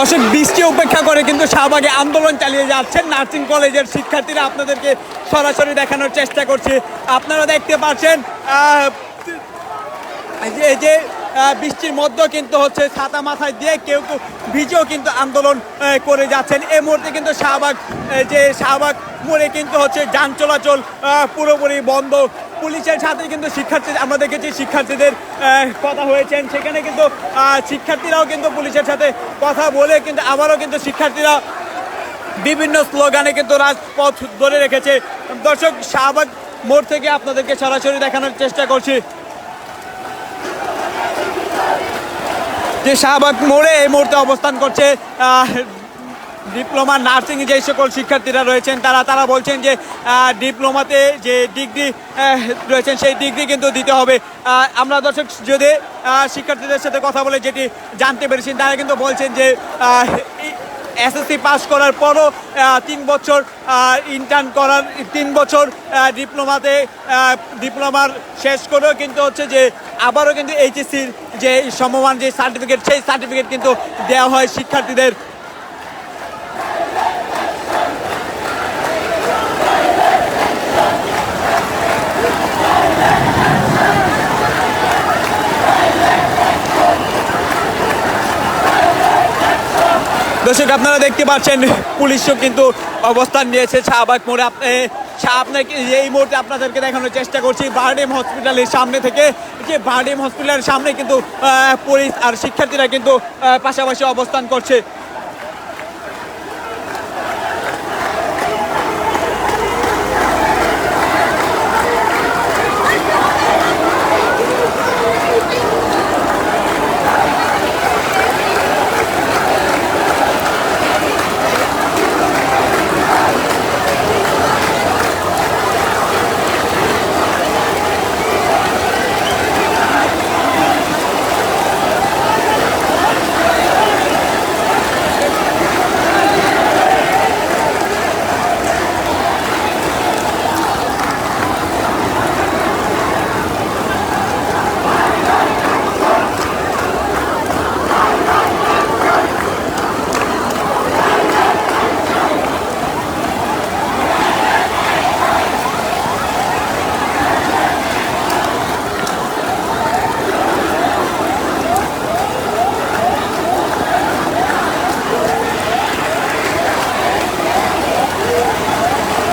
দর্শক বৃষ্টি উপেক্ষা করে কিন্তু শাহবাগে আন্দোলন চালিয়ে যাচ্ছেন নার্সিং কলেজের শিক্ষার্থীরা। আপনাদেরকে সরাসরি দেখানোর চেষ্টা করছে। আপনারা দেখতে পাচ্ছেন এই যে- যে বৃষ্টির মধ্যেও কিন্তু হচ্ছে ছাতা মাথায় দিয়ে কেউ কেউ ভিজেও কিন্তু আন্দোলন করে যাচ্ছেন। এই মুহূর্তে কিন্তু শাহবাগ যে শাহবাগ মোড়ে কিন্তু হচ্ছে যান চলাচল পুরোপুরি বন্ধ। পুলিশের সাথে কিন্তু শিক্ষার্থী আমরা দেখেছি শিক্ষার্থীদের কথা হয়েছেন। সেখানে কিন্তু শিক্ষার্থীরাও কিন্তু পুলিশের সাথে কথা বলে কিন্তু আবারও কিন্তু শিক্ষার্থীরা বিভিন্ন স্লোগানে কিন্তু রাজপথ ধরে রেখেছে। দর্শক, শাহবাগ মোড় থেকে আপনাদেরকে সরাসরি দেখানোর চেষ্টা করছি। যে শাহবাগ মোড়ে এই মুহূর্তে অবস্থান করছে ডিপ্লোমা নার্সিং যে সকল শিক্ষার্থীরা রয়েছেন, তারা তারা বলছেন যে ডিপ্লোমাতে যে ডিগ্রি রয়েছেন, সেই ডিগ্রি কিন্তু দিতে হবে। আমরা দর্শক যদি শিক্ষার্থীদের সাথে কথা বলে যেটি জানতে পেরেছি, তারা কিন্তু বলছেন যে এসএসসি পাস করার পরও তিন বছর ইন্টার্ন করার তিন বছর ডিপ্লোমাতে ডিপ্লোমার শেষ করেও কিন্তু হচ্ছে যে, আবারও কিন্তু এইচএসসির যে সমমান, যে সার্টিফিকেট সেই সার্টিফিকেট কিন্তু দেওয়া হয় শিক্ষার্থীদের দর্শক, আপনারা দেখতে পাচ্ছেন, পুলিশও কিন্তু অবস্থান নিয়েছে শাহবাগ মোড়ে। আপনি আপনাকে এই মুহূর্তে আপনাদেরকে দেখানোর চেষ্টা করছি, বারডেম হসপিটালের সামনে থেকে। যে বারডেম হসপিটালের সামনে কিন্তু পুলিশ আর শিক্ষার্থীরা কিন্তু পাশাপাশি অবস্থান করছে।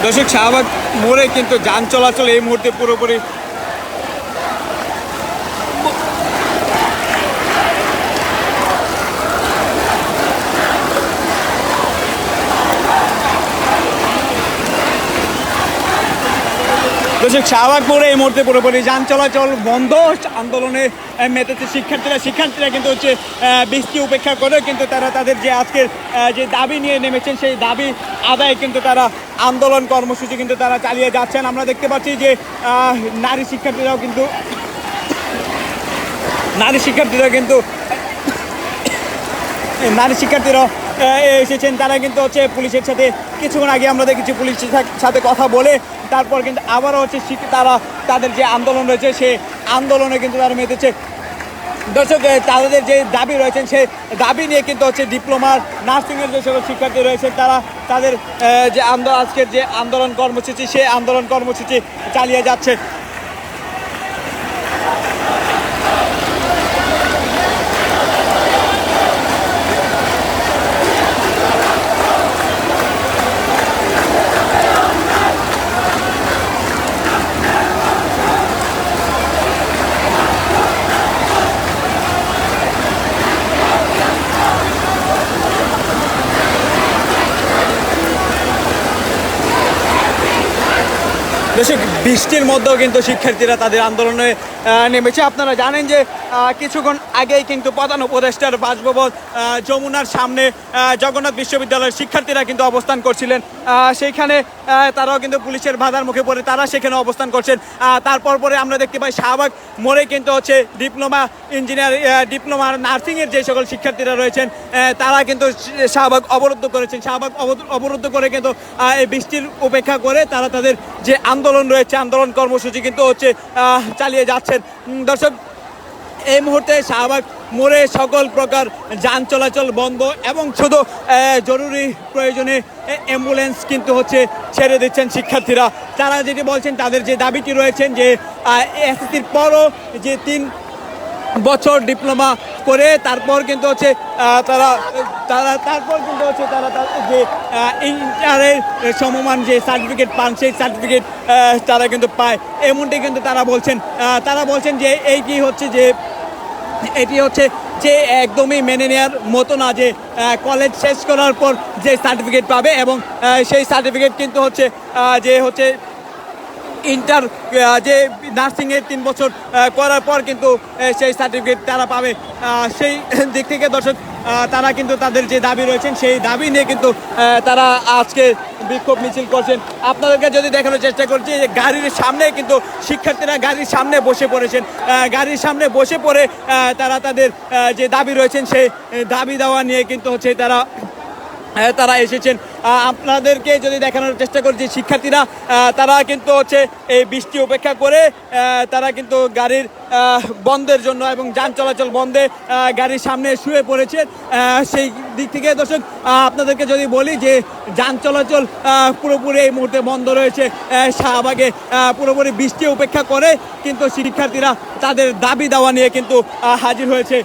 দর্শক শাহবাগ মোড়ে কিন্তু যান চলাচল এই মুহূর্তে পুরোপুরি দর্শক মোড়ে এই মুহূর্তে পুরোপুরি যান চলাচল বন্ধ। আন্দোলনে মেতেছে শিক্ষার্থীরা। শিক্ষার্থীরা কিন্তু হচ্ছে বৃষ্টি উপেক্ষা করে কিন্তু তারা তাদের যে আজকের যে দাবি নিয়ে নেমেছেন, সেই দাবি আদায় কিন্তু তারা আন্দোলন কর্মসূচি কিন্তু তারা চালিয়ে যাচ্ছেন। আমরা দেখতে পাচ্ছি যে নারী শিক্ষার্থীরাও কিন্তু, নারী শিক্ষার্থীরা কিন্তু, নারী শিক্ষার্থীরা এসেছেন। তারা কিন্তু হচ্ছে পুলিশের সাথে, কিছুক্ষণ আগে আমরা দেখেছি পুলিশের সাথে কথা বলে তারপর কিন্তু আবারও হচ্ছে তারা তাদের যে আন্দোলন রয়েছে, সেই আন্দোলনে কিন্তু তারা মেতেছে। দর্শক তাদের যে দাবি রয়েছেন, সেই দাবি নিয়ে কিন্তু হচ্ছে ডিপ্লোমার নার্সিংয়ের যে সকল শিক্ষার্থী রয়েছেন, তারা তাদের যে আন্দোলন আজকের যে আন্দোলন কর্মসূচি, সেই আন্দোলন কর্মসূচি চালিয়ে যাচ্ছে। দর্শক বৃষ্টির মধ্যেও কিন্তু শিক্ষার্থীরা তাদের আন্দোলনে নেমেছে। আপনারা জানেন যে কিছুক্ষণ আগেই কিন্তু প্রধান উপদেষ্টার বাসভবন যমুনার সামনে জগন্নাথ বিশ্ববিদ্যালয়ের শিক্ষার্থীরা কিন্তু অবস্থান করছিলেন। সেইখানে তারাও কিন্তু পুলিশের বাধার মুখে পড়ে, তারা সেখানে অবস্থান করছেন। তারপর পরে আমরা দেখতে পাই শাহবাগ মোড়ে কিন্তু হচ্ছে ডিপ্লোমা ইঞ্জিনিয়ার ডিপ্লোমা নার্সিংয়ের যে সকল শিক্ষার্থীরা রয়েছেন তারা কিন্তু শাহবাগ অবরুদ্ধ করেছেন। শাহবাগ অবরুদ্ধ- করে কিন্তু এই বৃষ্টির উপেক্ষা করে তারা তাদের যে আন্দোলন রয়েছে, আন্দোলন কর্মসূচি কিন্তু হচ্ছে চালিয়ে যাচ্ছেন। দর্শক এই মুহূর্তে শাহবাগ মোড়ে সকল প্রকার যান চলাচল বন্ধ এবং শুধু জরুরি প্রয়োজনে অ্যাম্বুলেন্স কিন্তু হচ্ছে ছেড়ে দিচ্ছেন শিক্ষার্থীরা। তারা যেটি বলছেন, তাদের যে দাবিটি রয়েছেন যে এসএসসির পরও যে তিন বছর ডিপ্লোমা করে তারপর কিন্তু হচ্ছে তারা তারা, তারপর কিন্তু হচ্ছে তারা যে ইন্টারের সমমান যে সার্টিফিকেট পান, সেই সার্টিফিকেট তারা কিন্তু পায়। এমনটি কিন্তু তারা বলছেন তারা বলছেন যে, এই কি হচ্ছে যে এটি হচ্ছে যে একদমই মেনে নেওয়ার মতো না যে কলেজ শেষ করার পর যে সার্টিফিকেট পাবে এবং সেই সার্টিফিকেট কিন্তু হচ্ছে যে হচ্ছে ইন্টার যে নার্সিংয়ের তিন বছর করার পর কিন্তু সেই সার্টিফিকেট তারা পাবে। সেই দিক থেকে দর্শক তারা কিন্তু তাদের যে দাবি রয়েছেন, সেই দাবি নিয়ে কিন্তু তারা আজকে বিক্ষোভ মিছিল করছেন। আপনাদেরকে যদি দেখানোর চেষ্টা করছি যে গাড়ির সামনে কিন্তু শিক্ষার্থীরা গাড়ির সামনে বসে পড়েছেন। গাড়ির সামনে বসে পড়ে তারা তাদের যে দাবি রয়েছেন, সেই দাবি দেওয়া নিয়ে কিন্তু হচ্ছে তারা তারা এসেছেন। আপনাদেরকে যদি দেখানোর চেষ্টা করছি শিক্ষার্থীরা তারা কিন্তু হচ্ছে এই বৃষ্টি উপেক্ষা করে তারা কিন্তু গাড়ির বন্ধের জন্য এবং যান চলাচল বন্ধে গাড়ির সামনে শুয়ে পড়েছে। সেই দিক থেকে দর্শক আপনাদেরকে যদি বলি যে যান চলাচল পুরোপুরি এই মুহূর্তে বন্ধ রয়েছে শাহবাগে পুরোপুরি বৃষ্টি উপেক্ষা করে, কিন্তু শিক্ষার্থীরা তাদের দাবি দেওয়া নিয়ে কিন্তু হাজির হয়েছে।